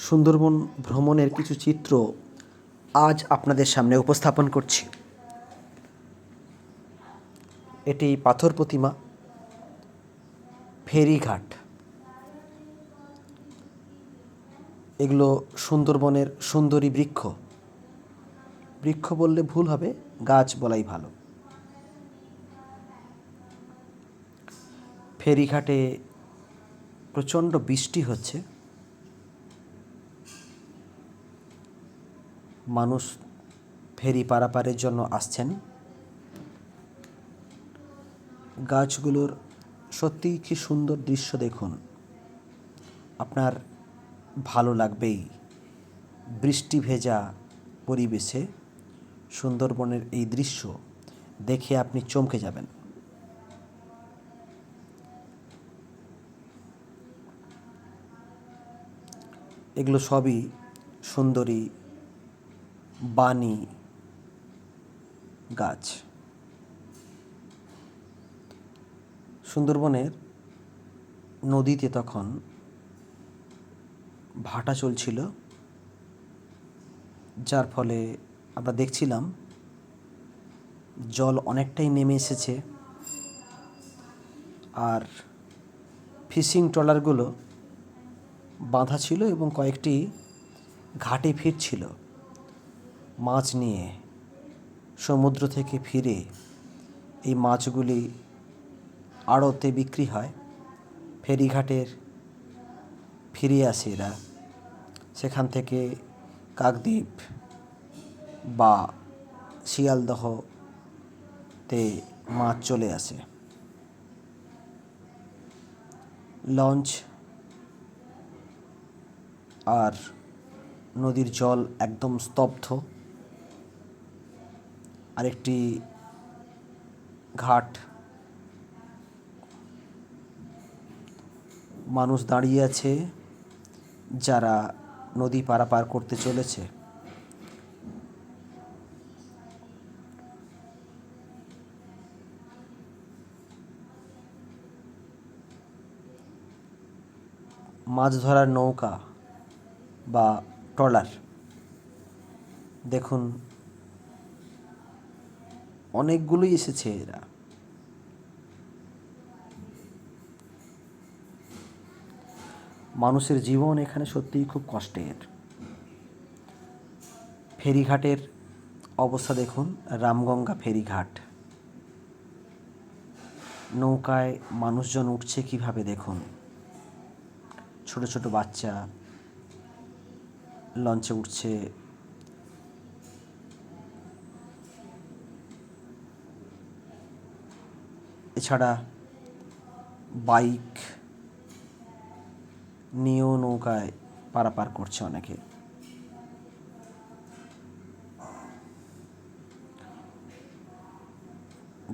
সুন্দরবন ভ্রমণের কিছু চিত্র আজ আপনাদের সামনে উপস্থাপন করছি। এটি পাথর প্রতিমা, ফেরিঘাট। এগুলো সুন্দরবনের সুন্দরী বৃক্ষ। বৃক্ষ বললে ভুল হবে, গাছ বলাই ভালো। ফেরিঘাটে প্রচণ্ড বৃষ্টি হচ্ছে। মানুষ ফেরি পারাপারের জন্য আসছেন। গাছগুলোর সত্যিই কি সুন্দর দৃশ্য দেখুন। আপনার ভালো লাগবেই। বৃষ্টি ভেজা পরিবেশে সুন্দরবনের এই দৃশ্য দেখে আপনি চমকে যাবেন। এগুলো সবই সুন্দরী বানি গাছ। সুন্দরবনের নদীতে তখন ভাটা চলছিল, যার ফলে আমরা দেখছিলাম জল অনেকটাই নেমে এসেছে আর ফিশিং ট্রলারগুলো বাঁধা ছিল এবং কয়েকটি ঘাটে ফিরছিল। মাছ নিয়ে সমুদ্র থেকে ফিরে এই মাছগুলি আড়তে বিক্রি হয়। ফেরিঘাটের ফিরে আসে এরা। সেখান থেকে কাকদ্বীপ বা শিয়ালদহতে মাছ চলে আসে। লঞ্চ আর নদীর জল একদম স্তব্ধ। আরেকটি ঘাট। মানুষ দাঁড়িয়ে আছে যারা নদী পারাপার করতে চলেছে। মাছ ধরার নৌকা বা ট্রলার। দেখুন অনেকগুলোই এসেছে এরা। মানুষের জীবন এখানে সত্যিই খুব কষ্টের। ফেরিঘাটের অবস্থা দেখুন, রামগঙ্গা ফেরিঘাট। নৌকায় মানুষজন উঠছে কীভাবে দেখুন? ছোট ছোট বাচ্চা লঞ্চে উঠছে বাইক নিয়েও নৌকায় পারাপার করছে অনেকে।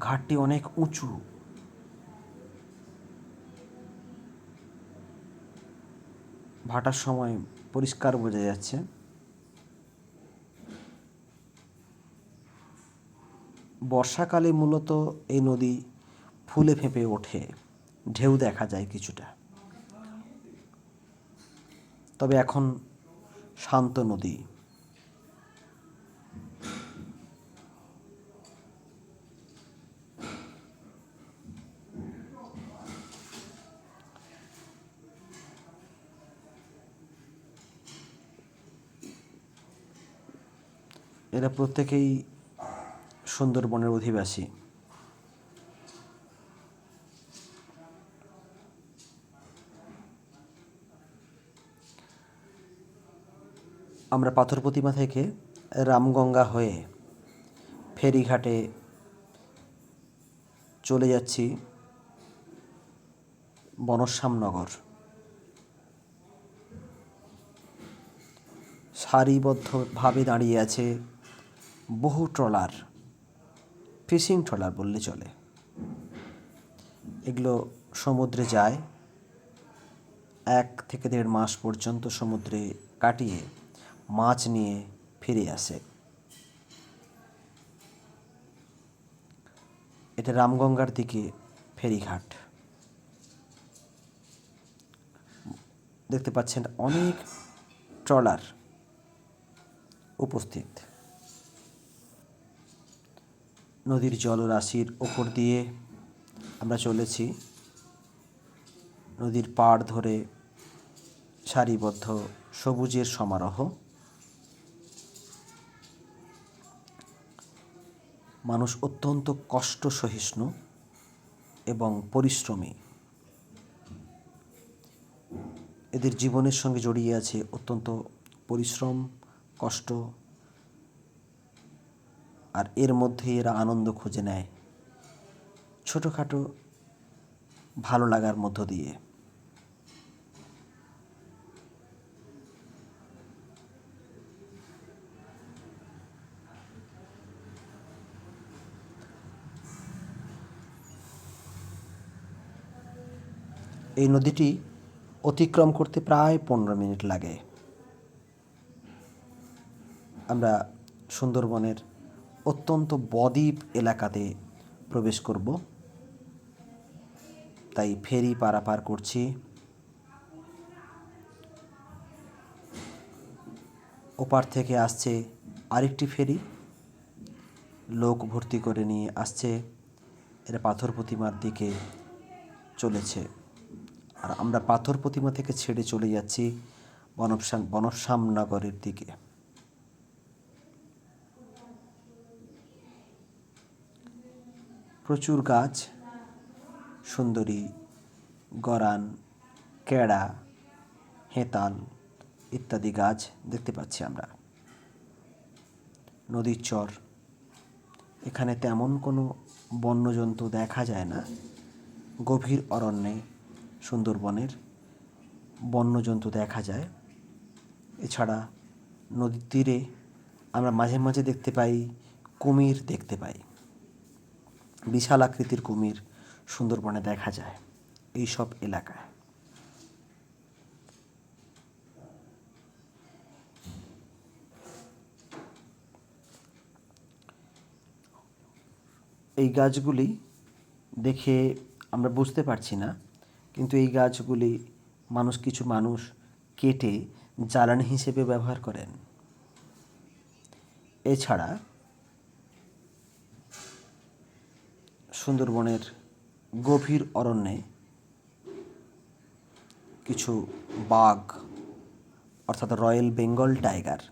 ঘাটটি অনেক উঁচু। ভাটার সময় পরিষ্কার বোঝা যাচ্ছে। বর্ষাকালে মূলত এই নদী ফুলে ফেঁপে ওঠে, ঢেউ দেখা যায় কিছুটা। তবে এখন শান্ত নদী। এরা প্রত্যেকেই সুন্দরবনের অধিবাসী। আমরা পাথর প্রতিমা থেকে রামগঙ্গা হয়ে ফেরিঘাটে চলে যাচ্ছি বনশ্যামনগর। সারিবদ্ধভাবে দাঁড়িয়ে আছে বহু ট্রলার, ফিশিং ট্রলার বললে চলে। এগুলো সমুদ্রে যায়, এক থেকে দেড় মাস পর্যন্ত সমুদ্রে কাটিয়ে মাছ নিয়ে ফিরে আসে। এটা রামগঙ্গার দিকে ফেরিঘাট। দেখতে পাচ্ছেন অনেক ট্রলার উপস্থিত। নদীর জলরাশির ওপর দিয়ে আমরা চলেছি। নদীর পাড় ধরে সারিবদ্ধ সবুজের সমারোহ। মানুষ অত্যন্ত কষ্ট সহিষ্ণু এবং পরিশ্রমী। এদের জীবনের সঙ্গে জড়িয়ে আছে অত্যন্ত পরিশ্রম, কষ্ট, আর এর মধ্যে এরা আনন্দ খুঁজে নেয়। ছোটোখাটো ভালো লাগার মধ্য দিয়ে। এই নদীটি অতিক্রম করতে প্রায় পনেরো মিনিট লাগে। আমরা সুন্দরবনের অত্যন্ত বদ্বীপ এলাকাতে প্রবেশ করব। তাই ফেরি পারাপার করছি। ওপার থেকে আসছে আরেকটি ফেরি। লোক ভর্তি করে নিয়ে আসছে। এরা পাথর প্রতিমার দিকে চলেছে। আর আমরা পাথর প্রতিমা থেকে ছেড়ে চলে যাচ্ছি বনশ্যাম বনশ্যামনগরের দিকে। প্রচুর গাছ, সুন্দরী, গরান, কেড়া, হেতাল ইত্যাদি গাছ দেখতে পাচ্ছি আমরা। নদীর চর, এখানে তেমন কোনো বন্যজন্তু দেখা যায় না। গভীর অরণ্যে সুন্দরবনের বন্যজন্তু দেখা যায়। এছাড়া নদীর তীরে আমরা মাঝে মাঝে দেখতে পাই, কুমির দেখতে পাই। বিশাল আকৃতির কুমির সুন্দরবনে দেখা যায় এই সব এলাকায়। এই গাছগুলি দেখে আমরা বুঝতে পারছি না কিন্তু এই গাছগুলি মানুষ কিছু মানুষ কেটে জ্বালানি হিসেবে ব্যবহার করেন। এছাড়া সুন্দরবনের গভীর অরণ্যে কিছু বাঘ, অর্থাৎ রয়্যাল বেঙ্গল টাইগার